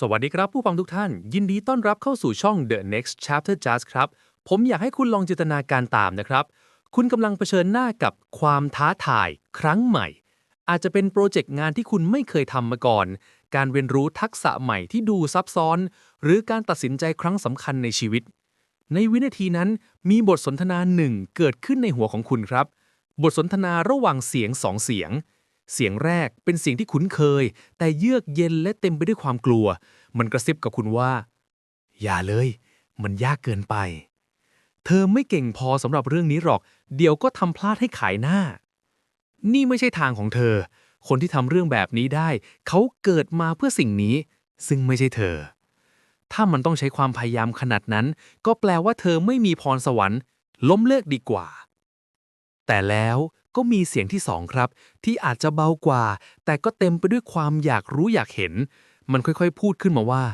สวัสดีครับผู้ฟังทุกท่าน ยินดีต้อนรับเข้าสู่ช่อง The Next Chapter Just ครับ ผมอยากให้คุณลองจินตนาการตามนะครับ คุณกำลังเผชิญหน้ากับความท้าทายครั้งใหม่ อาจจะเป็นโปรเจกต์งานที่คุณไม่เคยทำมาก่อน การเรียนรู้ทักษะใหม่ที่ดูซับซ้อน หรือการตัดสินใจครั้งสำคัญในชีวิต ในวินาทีนั้นมีบทสนทนาหนึ่งเกิดขึ้นในหัวของคุณครับ บทสนทนาระหว่างเสียงสองเสียง เสียงแรกเป็นเสียงที่คุ้นเคย แต่เยือกเย็นและเต็มไปด้วยความกลัว มันกระซิบกับคุณว่า อย่าเลย มันยากเกินไป เธอไม่เก่งพอสำหรับเรื่องนี้หรอก เดี๋ยวก็ทำพลาดให้ขายหน้า นี่ไม่ใช่ทางของเธอ คนที่ทำเรื่องแบบนี้ได้ เขาเกิดมาเพื่อสิ่งนี้ ซึ่งไม่ใช่เธอ ถ้ามันต้องใช้ความพยายามขนาดนั้น ก็แปลว่าเธอไม่มีพรสวรรค์ ล้มเลิกดีกว่า แต่แล้ว ก็มีเสียงที่สองครับ ที่อาจจะเบากว่า แต่ก็เต็มไปด้วยความอยากรู้อยากเห็น มันค่อยๆ พูดขึ้นมาว่า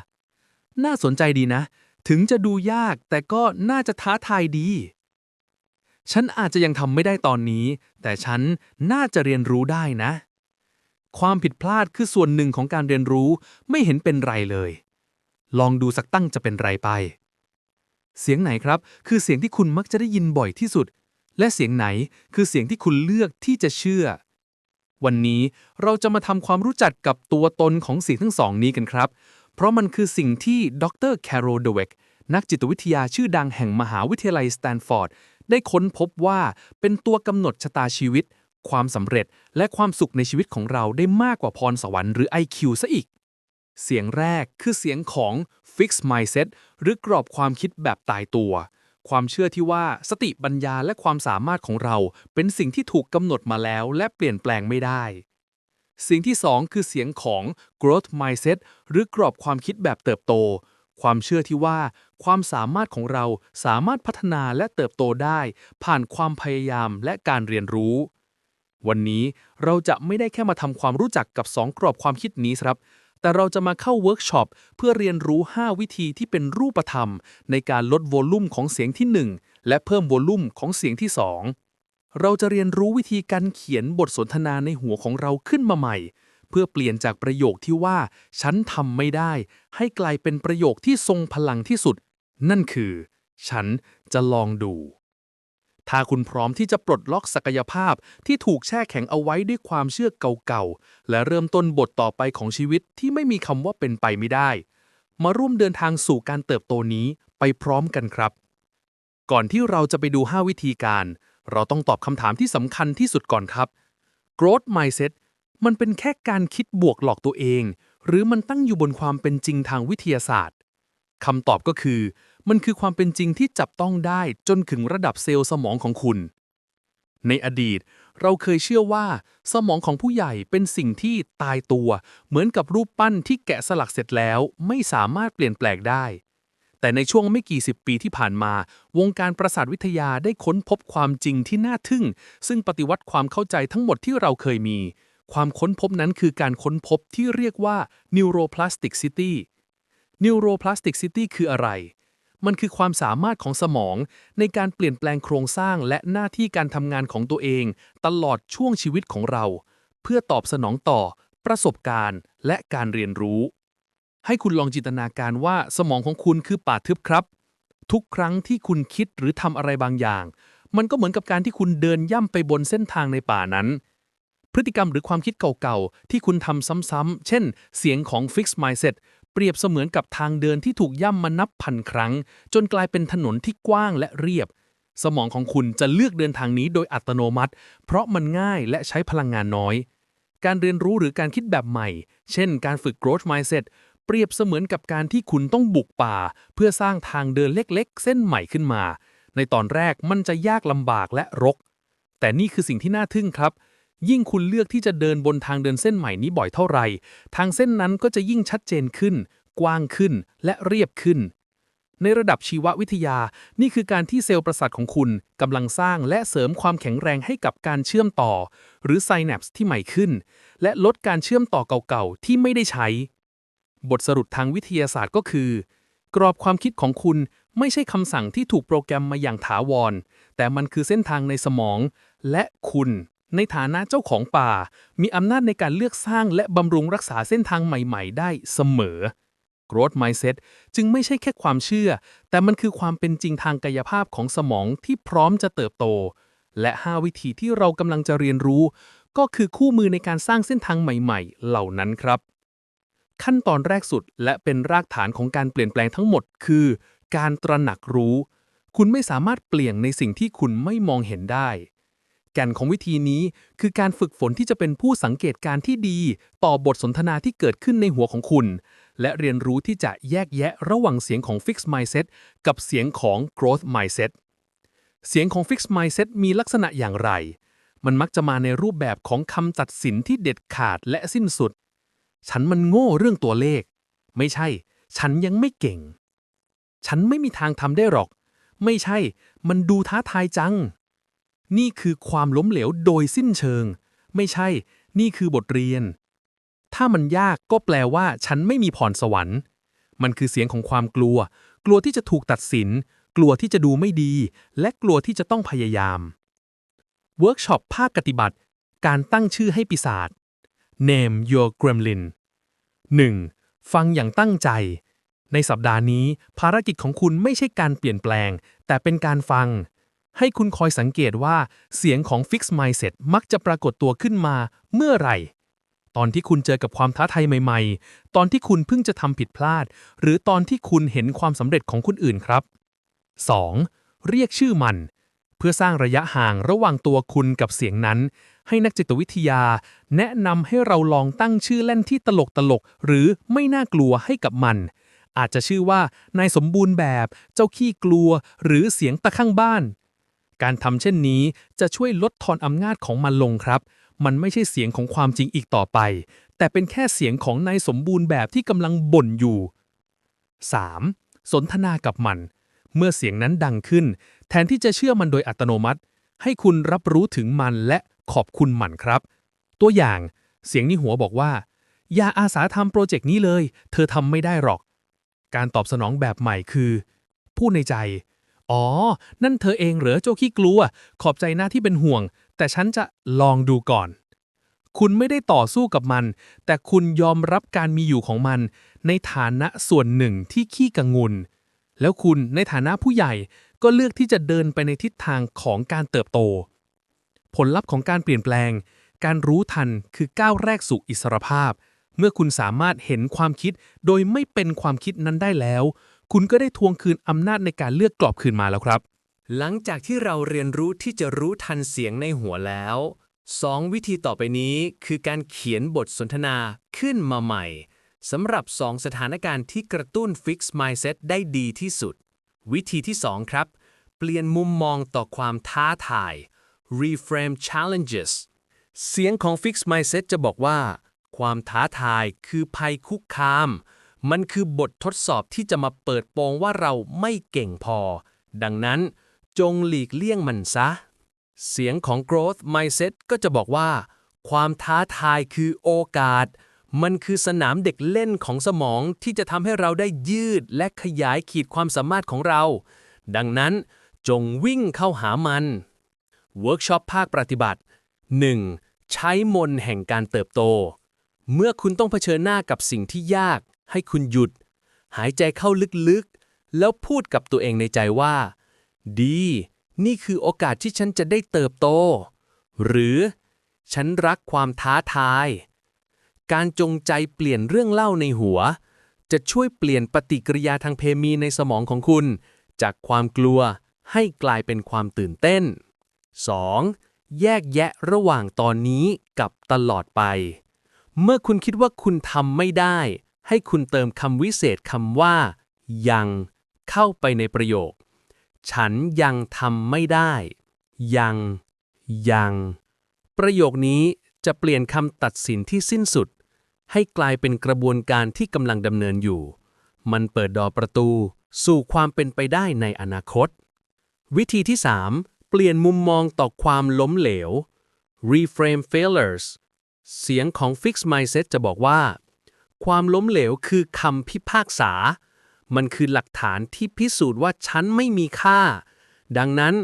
น่าสนใจดีนะ ถึงจะดูยากแต่ก็น่าจะท้าทายดี ฉันอาจจะยังทำไม่ได้ตอนนี้ แต่ฉันน่าจะเรียนรู้ได้นะ ความผิดพลาดคือส่วนหนึ่งของการเรียนรู้ไม่เห็นเป็นไรเลย ลองดูสักตั้งจะเป็นไรไปเสียงไหนครับ คือเสียงที่คุณมักจะได้ยินบ่อยที่สุด และเสียงไหนคือเสียงที่คุณเลือกที่จะเชื่อ วันนี้เราจะมาทำความรู้จักกับตัวตนของเสียงทั้งสองนี้กันครับ เพราะมันคือสิ่งที่ดรแคโรเดเวกนักจิตวิทยาชื่อดังแห่งมหาวิทยาลัยสแตนฟอร์ด ได้ค้นพบว่าเป็นตัวกำหนดชะตาชีวิต ความสำเร็จและความสุขในชีวิตของเราได้มากกว่าพรสวรรค์หรือ IQ ซะอีก เสียงแรกคือเสียงของ Fixed Mindset หรือกรอบความคิดแบบตายตัว ความเชื่อที่ว่าสติปัญญาและความสามารถของเราเป็นสิ่งที่ถูกกำหนดมาแล้วและเปลี่ยนแปลงไม่ได้ สิ่งที่สองคือเสียงของ growth mindset หรือกรอบความคิดแบบเติบโต ความเชื่อที่ว่า ความสามารถของเราสามารถพัฒนาและเติบโตได้ ผ่านความพยายามและการเรียนรู้ วันนี้เราจะไม่ได้แค่มาทำความรู้จักกับ 2 กรอบความคิดนี้ครับ แต่เราจะมาเข้าเวิร์กช็อปเพื่อเรียนรู้ 5 วิธีที่เป็นรูปธรรม ในการลดโวลูมของเสียงที่ 1 และเพิ่มโวลูมของเสียงที่ 2 เราจะเรียนรู้วิธีการเขียนบทสนทนาในหัวของเราขึ้นมาใหม่ เพื่อเปลี่ยนจากประโยคที่ว่า ฉันทำไม่ได้ ให้กลายเป็นประโยคที่ทรงพลังที่สุด นั่นคือ ฉันจะลองดู ถ้าคุณพร้อมที่จะปลดล็อกศักยภาพที่ถูกแช่แข็งเอาไว้ด้วยความเชื่อเก่าๆ และเริ่มต้นบทต่อไปของชีวิตที่ไม่มีคำว่าเป็นไปไม่ได้ มาร่วมเดินทางสู่การเติบโตนี้ไปพร้อมกันครับ ก่อนที่เราจะไปดู 5 วิธีการ เราต้องตอบคำถามที่สำคัญที่สุดก่อนครับ growth mindset มันเป็นแค่การคิดบวกหลอกตัวเอง หรือมันตั้งอยู่บนความเป็นจริงทางวิทยาศาสตร์คำตอบก็คือ มันคือความเป็นจริงที่จับต้องได้จนถึงระดับเซลล์สมองของคุณ ในอดีต เราเคยเชื่อว่า สมองของผู้ใหญ่เป็นสิ่งที่ตายตัว เหมือนกับรูปปั้นที่แกะสลักเสร็จแล้วไม่สามารถเปลี่ยนแปลงได้ แต่ในช่วงไม่กี่สิบปีที่ผ่านมา วงการประสาทวิทยาได้ค้นพบความจริงที่น่าทึ่ง ซึ่งปฏิวัติความเข้าใจทั้งหมดที่เราเคยมี ความค้นพบนั้นคือการค้นพบที่เรียกว่า neuroplasticity neuroplasticity คืออะไร มันคือความสามารถของสมอง ในการเปลี่ยนแปลงโครงสร้างและหน้าที่การทำงานของตัวเอง ตลอดช่วงชีวิตของเรา เพื่อตอบสนองต่อ ประสบการณ์ และการเรียนรู้ ให้คุณลองจินตนาการว่าสมองของคุณคือป่าทึบครับ ทุกครั้งที่คุณคิดหรือทำอะไรบางอย่าง มันก็เหมือนกับการที่คุณเดินย่ำไปบนเส้นทางในป่านั้นพฤติกรรมหรือความคิดเก่าๆ ที่คุณทำซ้ำๆ เช่น เสียงของ Fix mindset เปรียบเสมือนกับทางเดินที่ถูกย่ำมานับพันครั้ง จนกลายเป็นถนนที่กว้างและเรียบ สมองของคุณจะเลือกเดินทางนี้โดยอัตโนมัติ เพราะมันง่ายและใช้พลังงานน้อย การเรียนรู้หรือการคิดแบบใหม่ เช่น การฝึก growth mindset เปรียบเสมือนกับการที่คุณต้องบุกป่า เพื่อสร้างทางเดินเล็กๆ เส้นใหม่ขึ้นมา ในตอนแรกมันจะยากลำบากและรก แต่นี่คือสิ่งที่น่าทึ่งครับ ยิ่งคุณเลือกที่จะเดินบนทางเดินเส้นใหม่นี้บ่อยเท่าไหร่ ทางเส้นนั้นก็จะยิ่งชัดเจนขึ้น กว้างขึ้น และเรียบขึ้น ในระดับชีววิทยา นี่คือการที่เซลล์ประสาทของคุณกำลังสร้างและเสริมความแข็งแรงให้กับการเชื่อมต่อ หรือไซแนปส์ที่ใหม่ขึ้น และลดการเชื่อมต่อเก่าๆที่ไม่ได้ใช้ บทสรุปทางวิทยาศาสตร์ก็คือ กรอบความคิดของคุณไม่ใช่คำสั่งที่ถูกโปรแกรมมาอย่างถาวร แต่มันคือเส้นทางในสมอง และคุณ ในฐานะเจ้าของป่า มีอำนาจในการเลือกสร้างและบำรุงรักษาเส้นทางใหม่ ๆ ได้เสมอ growth mindset จึงไม่ใช่แค่ความเชื่อ แต่มันคือความเป็นจริงทางกายภาพของสมองที่พร้อมจะเติบโต และ 5 วิธีที่เรากำลังจะเรียนรู้ ก็คือคู่มือในการสร้างเส้นทางใหม่ๆ เหล่านั้นครับ ขั้นตอนแรกสุดและเป็นรากฐานของการเปลี่ยนแปลงทั้งหมด คือ การตระหนักรู้ คุณไม่สามารถเปลี่ยนในสิ่งที่คุณไม่มองเห็นได้ ก่นของวิธีนี้ คือการฝึกฝนที่จะเป็นผู้สังเกตการณ์ที่ดี ต่อบทสนทนาที่เกิดขึ้นในหัวของคุณ และเรียนรู้ที่จะแยกแยะระหว่างเสียงของ Fixed Mindset กับเสียงของ Growth Mindset เสียงของ Fixed Mindset มีลักษณะอย่างไร มันมักจะมาในรูปแบบของคำตัดสินที่เด็ดขาดและสิ้นสุด ฉันมันโง่เรื่องตัวเลข ไม่ใช่ ฉันยังไม่เก่ง ฉันไม่มีทางทำได้หรอก ไม่ใช่ มันดูท้าทายจัง นี่คือความล้มเหลวโดยสิ้นเชิง ไม่ใช่ นี่คือบทเรียน ถ้ามันยากก็แปลว่า ฉันไม่มีพรสวรรค์ มันคือเสียงของความกลัว กลัวที่จะถูกตัดสิน กลัวที่จะดูไม่ดี และกลัวที่จะต้องพยายามเวิร์กช็อปภาคปฏิบัติ การตั้งชื่อให้ปีศาจ Name your gremlin 1. ฟังอย่างตั้งใจ ในสัปดาห์นี้ ภารกิจของคุณไม่ใช่การเปลี่ยนแปลง แต่เป็นการฟัง ให้คุณคอยสังเกตว่าเสียงของ Fix Mindset มักจะปรากฏตัวขึ้นมาเมื่อไหร่ ตอนที่คุณเจอกับความท้าทายใหม่ๆ ตอนที่คุณเพิ่งจะทำผิดพลาด หรือตอนที่คุณเห็นความสำเร็จของคนอื่นครับ 2. เรียกชื่อมัน เพื่อสร้างระยะห่างระหว่างตัวคุณกับเสียงนั้น ให้นักจิตวิทยา แนะนำให้เราลองตั้งชื่อเล่นที่ตลกตลกๆหรือไม่น่ากลัวให้กับมันอาจจะชื่อว่านายสมบูรณ์แบบ เจ้าขี้กลัว หรือเสียงตะข้างบ้าน การทำเช่นนี้จะช่วยลดทอนอำนาจของมันลงครับ มันไม่ใช่เสียงของความจริงอีกต่อไป แต่เป็นแค่เสียงของนายสมบูรณ์แบบที่กำลังบ่นอยู่ 3. สนทนากับมัน เมื่อเสียงนั้นดังขึ้น แทนที่จะเชื่อมันโดยอัตโนมัติ ให้คุณรับรู้ถึงมันและขอบคุณมันครับ ตัวอย่างเสียงในหัวบอกว่า อย่าอาสาทำโปรเจกต์นี้เลย เธอทำไม่ได้หรอก การตอบสนองแบบใหม่คือ พูดในใจ อ๋อ นั่นเธอเองเหรอโจขี้กลัว ขอบใจหน้าที่เป็นห่วง แต่ฉันจะลองดูก่อน คุณไม่ได้ต่อสู้กับมัน แต่คุณยอมรับการมีอยู่ของมัน ในฐานะส่วนหนึ่งที่ขี้กังวลแล้วคุณในฐานะผู้ใหญ่ก็เลือกที่จะเดินไปในทิศทางของการเติบโต ผลลัพธ์ของการเปลี่ยนแปลง การรู้ทันคือก้าวแรกสู่อิสรภาพ เมื่อคุณสามารถเห็นความคิดโดยไม่เป็นความคิดนั้นได้แล้ว คุณก็ได้ทวงคืนอำนาจในการเลือกกรอบคืนมาแล้วครับ หลังจากที่เราเรียนรู้ที่จะรู้ทันเสียงในหัวแล้ว 2 วิธีต่อไปนี้คือการเขียนบทสนทนาขึ้นมาใหม่สำหรับ 2 สถานการณ์ที่กระตุ้น Fix Mindset ได้ดีที่สุด วิธีที่ 2 ครับ เปลี่ยนมุมมองต่อความท้าทาย reframe challenges เสียงของ Fix Mindset จะบอกว่า ความท้าทายคือภัยคุกคาม มันคือบททดสอบที่จะมาเปิดโปงว่าเราไม่เก่งพอ ดังนั้นจงหลีกเลี่ยงมันซะ เสียงของ growth mindset ก็จะบอกว่า ความท้าทายคือโอกาส มันคือสนามเด็กเล่นของสมองที่จะทำให้เราได้ยืดและขยายขีดความสามารถของเรา ดังนั้นจงวิ่งเข้าหามัน เวิร์กช็อปภาคปฏิบัติ 1. ใช้มนแห่งการเติบโต เมื่อคุณต้องเผชิญหน้ากับสิ่งที่ยาก ให้คุณหยุด หายใจเข้าลึกๆ แล้วพูดกับตัวเองในใจว่า ดี นี่คือโอกาสที่ฉันจะได้เติบโต หรือ ฉันรักความท้าทาย การจงใจเปลี่ยนเรื่องเล่าในหัว จะช่วยเปลี่ยนปฏิกิริยาทางเพมีในสมองของคุณ จากความกลัวให้กลายเป็นความตื่นเต้น 2. แยกแยะระหว่างตอนนี้กับตลอดไป เมื่อคุณคิดว่าคุณทำไม่ได้ ให้คุณเติมคำวิเศษคำว่า ยัง เข้าไปในประโยค ฉันยังทำไม่ได้ ยัง ยัง ประโยคนี้จะเปลี่ยนคำตัดสินที่สิ้นสุด ให้กลายเป็นกระบวนการที่กำลังดำเนินอยู่ มันเปิดดอประตูสู่ความเป็นไปได้ในอนาคต วิธีที่ 3 เปลี่ยนมุมมองต่อความล้มเหลว reframe failures เสียงของ Fix Mindset จะบอกว่า ความล้มเหลวคือคำพิพากษา มันคือหลักฐานที่พิสูจน์ว่าฉันไม่มีค่า ดังนั้น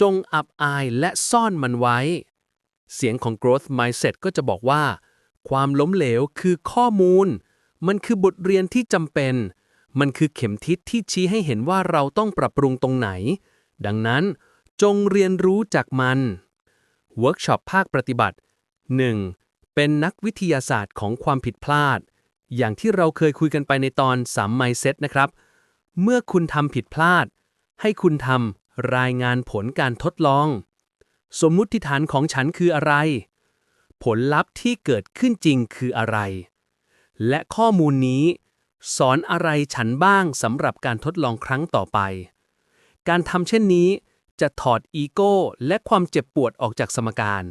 จงอับอายและซ่อนมันไว้ เสียงของ growth mindset ก็จะบอกว่า ความล้มเหลวคือข้อมูล มันคือบทเรียนที่จำเป็น มันคือเข็มทิศที่ชี้ให้เห็นว่าเราต้องปรับปรุงตรงไหน ดังนั้นจงเรียนรู้จากมันเวิร์กช็อปภาคปฏิบัติ 1. เป็นนักวิทยาศาสตร์ของความผิดพลาด อย่างที่เราเคยคุยกันไปในตอน3 Mindset นะครับ เมื่อคุณทำผิดพลาด ให้คุณทำรายงานผลการทดลอง สมมุติฐานของฉันคืออะไร ผลลัพธ์ที่เกิดขึ้นจริงคืออะไร และข้อมูลนี้ สอนอะไรฉันบ้างสำหรับการทดลองครั้งต่อไป การทำเช่นนี้จะถอดอีโก้และความเจ็บปวดออกจากสมการ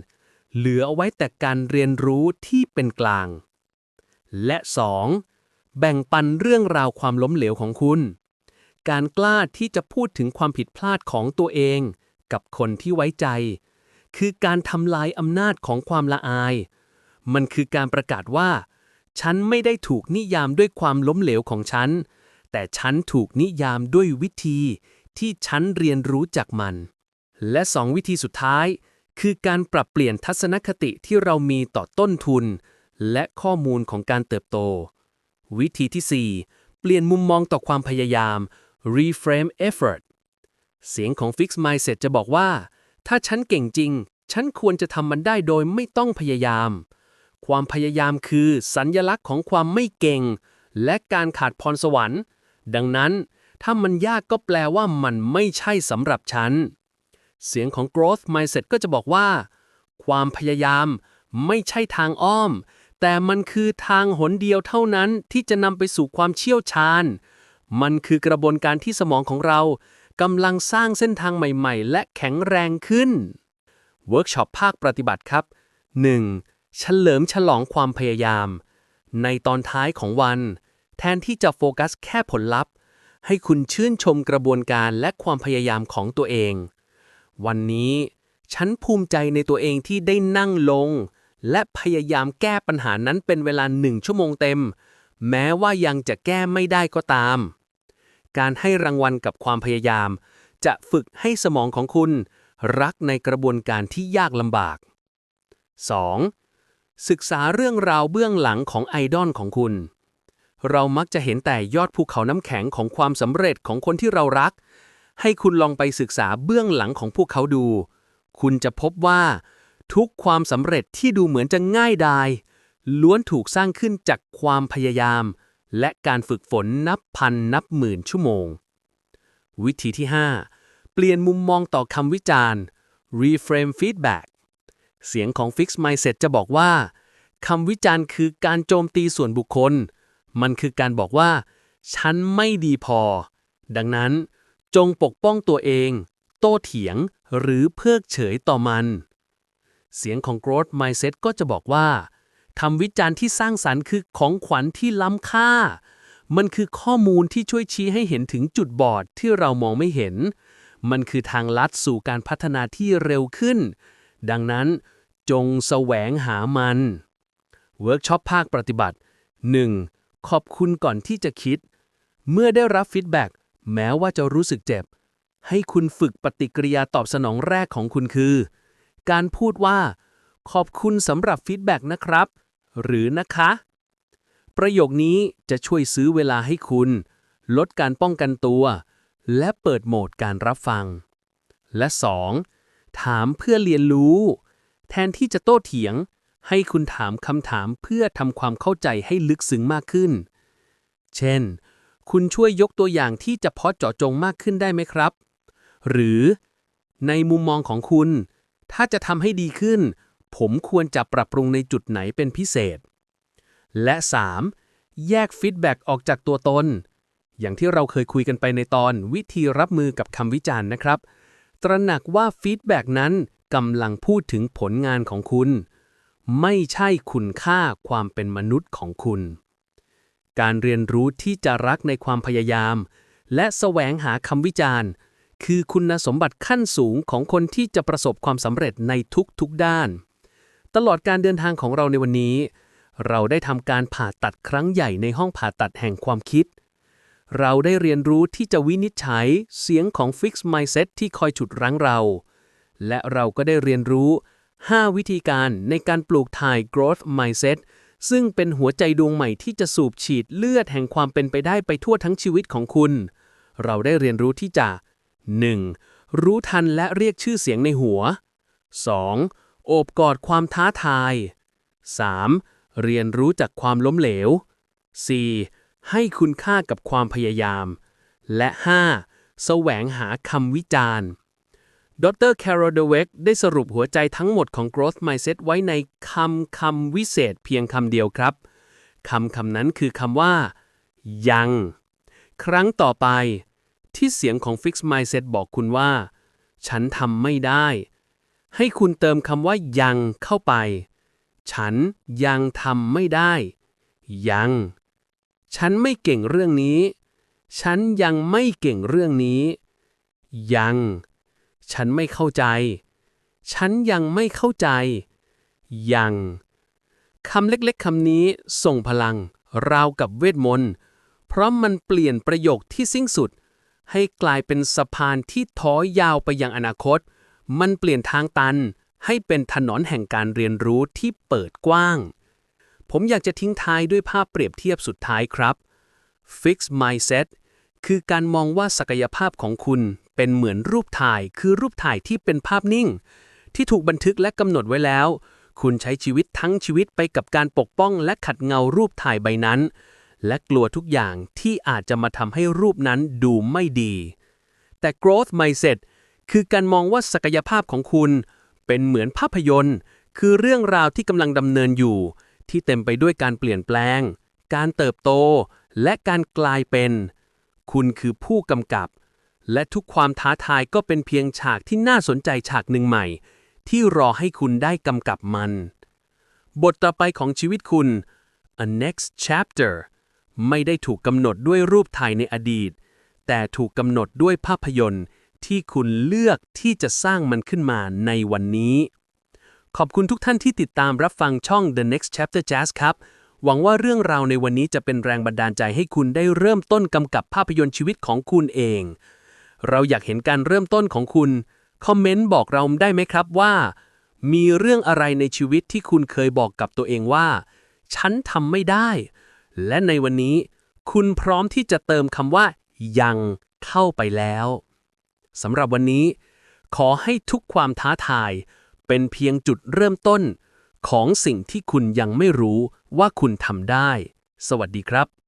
เหลือไว้แต่การเรียนรู้ที่เป็นกลาง และ 2. แบ่งปันเรื่องราวความล้มเหลวของคุณ การกล้าที่จะพูดถึงความผิดพลาดของตัวเอง กับคนที่ไว้ใจ คือการทำลายอำนาจของความละอาย มันคือการประกาศว่า ฉันไม่ได้ถูกนิยามด้วยความล้มเหลวของฉัน แต่ฉันถูกนิยามด้วยวิธีที่ฉันเรียนรู้จากมัน และสองวิธีสุดท้าย คือการปรับเปลี่ยนทัศนคติที่เรามีต่อต้นทุน และข้อมูลของการเติบโต วิธีที่ 4 เปลี่ยนมุมมองต่อความพยายาม reframe effort เสียงของ Fix Mindset จะบอกว่า ถ้าฉันเก่งจริง ฉันควรจะทำมันได้โดยไม่ต้องพยายาม ความพยายามคือสัญญลักษณ์ของความไม่เก่ง และการขาดพรสวรรค์ ดังนั้น ถ้ามันยากก็แปลว่ามันไม่ใช่สำหรับฉัน เสียงของ growth mindset ก็จะบอกว่า ความพยายามไม่ใช่ทางอ้อม แต่มันคือทางหนเดียวเท่านั้นที่จะนำไปสู่ความเชี่ยวชาญ มันคือกระบวนการที่สมองของเรากำลังสร้างเส้นทางใหม่ๆ และแข็งแรงขึ้น เวิร์กช็อปภาคปฏิบัติครับ 1. เฉลิมฉลองความพยายาม ในตอนท้ายของวัน แทนที่จะโฟกัสแค่ผลลัพธ์ ให้คุณชื่นชมกระบวนการและความพยายามของตัวเอง วันนี้ ฉันภูมิใจในตัวเองที่ได้นั่งลง และพยายามแก้ปัญหานั้นเป็นเวลาหนึ่งชั่วโมงเต็ม แม้ว่ายังจะแก้ไม่ได้ก็ตาม การให้รางวัลกับความพยายาม จะฝึกให้สมองของคุณ รักในกระบวนการที่ยากลำบาก 2. ศึกษาเรื่องราวเบื้องหลังของไอดอลของคุณ เรามักจะเห็นแต่ยอดภูเขาน้ำแข็งของความสำเร็จของคนที่เรารัก ให้คุณลองไปศึกษาเบื้องหลังของพวกเขาดู คุณจะพบว่า ทุกความสำเร็จที่ดูเหมือนจะง่ายดาย ล้วนถูกสร้างขึ้นจากความพยายาม และการฝึกฝนนับพันนับหมื่นชั่วโมง วิธีที่ 5 เปลี่ยนมุมมองต่อคำวิจารณ์ reframe feedback เสียงของ Fix Mindset จะบอกว่าคำวิจารณ์คือการโจมตีส่วนบุคคล มันคือการบอกว่า ฉันไม่ดีพอ ดังนั้น จงปกป้องตัวเอง โต้เถียงหรือเพิกเฉยต่อมัน เสียงของ Growth Mindset ก็จะบอกว่าทำวิจารณ์ที่สร้างสรรค์คือของขวัญที่ล้ำค่า มันคือข้อมูลที่ช่วยชี้ให้เห็นถึงจุดบอดที่เรามองไม่เห็น มันคือทางลัดสู่การพัฒนาที่เร็วขึ้น ดังนั้นจงแสวงหามัน เวิร์กช็อปภาคปฏิบัติ 1. ขอบคุณก่อนที่จะคิด เมื่อได้รับฟีดแบ็ก แม้ว่าจะรู้สึกเจ็บ ให้คุณฝึกปฏิกิริยาตอบสนองแรกของคุณคือ การพูดว่า ขอบคุณสำหรับฟีดแบ็กนะครับ หรือนะคะ ประโยคนี้จะช่วยซื้อเวลาให้คุณ ลดการป้องกันตัว และเปิดโหมดการรับฟัง และ 2. ถามเพื่อเรียนรู้ แทนที่จะโต้เถียง ให้คุณถามคำถามเพื่อทำความเข้าใจให้ลึกซึ้งมากขึ้น เช่น คุณช่วยยกตัวอย่างที่จะเพาะเจาะจงมากขึ้นได้ไหมครับ หรือในมุมมองของคุณ ถ้าจะทำให้ดีขึ้น ผมควรจะปรับปรุงในจุดไหนเป็นพิเศษ และ 3. แยกฟีดแบ็กออกจากตัวตน อย่างที่เราเคยคุยกันไปในตอนวิธีรับมือกับคำวิจารณ์นะครับ ตระหนักว่าฟีดแบ็กนั้นกำลังพูดถึงผลงานของคุณ ไม่ใช่คุณค่าความเป็นมนุษย์ของคุณ การเรียนรู้ที่จะรักในความพยายาม และแสวงหาคำวิจารณ์ คือคุณสมบัติขั้นสูงของคนที่จะประสบความสำเร็จในทุกๆด้าน ตลอดการเดินทางของเราในวันนี้ เราได้ทำการผ่าตัดครั้งใหญ่ในห้องผ่าตัดแห่งความคิด เราได้เรียนรู้ที่จะวินิจฉัยเสียงของ Fix Mindset ที่คอยฉุดรั้งเรา และเราก็ได้เรียนรู้ 5 วิธีการในการปลูกถ่าย Growth Mindset ซึ่งเป็นหัวใจดวงใหม่ที่จะสูบฉีดเลือดแห่งความเป็นไปได้ไปทั่วทั้งชีวิตของคุณ เราได้เรียนรู้ที่จะ 1. รู้ทันและเรียกชื่อเสียงในหัว 2. โอบกอดความท้าทาย 3. เรียนรู้จากความล้มเหลว 4. ให้คุณค่ากับความพยายาม และ 5. แสวงหาคำวิจารณ์ ดรแคโรเดเวกได้สรุปหัวใจทั้งหมดของ growth mindset ไว้ในคำคำวิเศษเพียงคำเดียวครับคำคำนั้นคือคำว่า ยัง ครั้งต่อไป ที่เสียงของ fix mindset บอกคุณว่า ฉันทำไม่ได้ ให้คุณเติมคำว่ายังเข้าไป ฉันยังทำไม่ได้ ยัง ฉันไม่เก่งเรื่องนี้ ฉันยังไม่เก่งเรื่องนี้ ยัง ฉันไม่เข้าใจ ฉันยังไม่เข้าใจ ยังคำเล็กๆคำนี้ส่งพลัง ราวกับเวทมนต์ เพราะมันเปลี่ยนประโยคที่สิ้นสุด ให้กลายเป็นสะพานที่ท้อยาวไปยังอนาคต มันเปลี่ยนทางตัน ให้เป็นถนนแห่งการเรียนรู้ที่เปิดกว้าง ผมอยากจะทิ้งท้ายด้วยภาพเปรียบเทียบสุดท้ายครับ Fix Mindset คือการมองว่าศักยภาพของคุณ เป็นเหมือนรูปถ่ายคือรูปถ่ายที่เป็นภาพนิ่ง ที่ถูกบันทึกและกำหนดไว้แล้ว คุณใช้ชีวิตทั้งชีวิตไปกับการปกป้องและขัดเงารูปถ่ายใบนั้น และกลัวทุกอย่างที่อาจจะมาทำให้รูปนั้นดูไม่ดี แต่ growth mindset คือการมองว่าศักยภาพของคุณ เป็นเหมือนภาพยนตร์ คือเรื่องราวที่กำลังดำเนินอยู่ ที่เต็มไปด้วยการเปลี่ยนแปลง การเติบโต และการกลายเป็น คุณคือผู้กำกับ และทุกความท้าทายก็เป็นเพียงฉากที่น่าสนใจฉากหนึ่งใหม่ ที่รอให้คุณได้กำกับมัน บทต่อไปของชีวิตคุณ a next chapter ไม่ได้ถูกกำหนดด้วยรูปถ่ายในอดีต แต่ถูกกำหนดด้วยภาพยนตร์ที่คุณเลือกที่จะสร้างมันขึ้นมาในวันนี้ ขอบคุณทุกท่านที่ติดตามรับฟังช่อง The Next Chapter Jazz ครับ หวังว่าเรื่องราวในวันนี้จะเป็นแรงบันดาลใจให้คุณได้เริ่มต้นกำกับภาพยนตร์ชีวิตของคุณเอง เราอยากเห็นการเริ่มต้นของคุณ คอมเมนต์บอกเราได้ไหมครับว่า มีเรื่องอะไรในชีวิตที่คุณเคยบอกกับตัวเองว่า ฉันทำไม่ได้ และในวันนี้ คุณพร้อมที่จะเติมคำว่า ยังเข้าไปแล้วสำหรับวันนี้ ขอให้ทุกความท้าทาย เป็นเพียงจุดเริ่มต้น ของสิ่งที่คุณยังไม่รู้ว่าคุณทำได้ สวัสดีครับ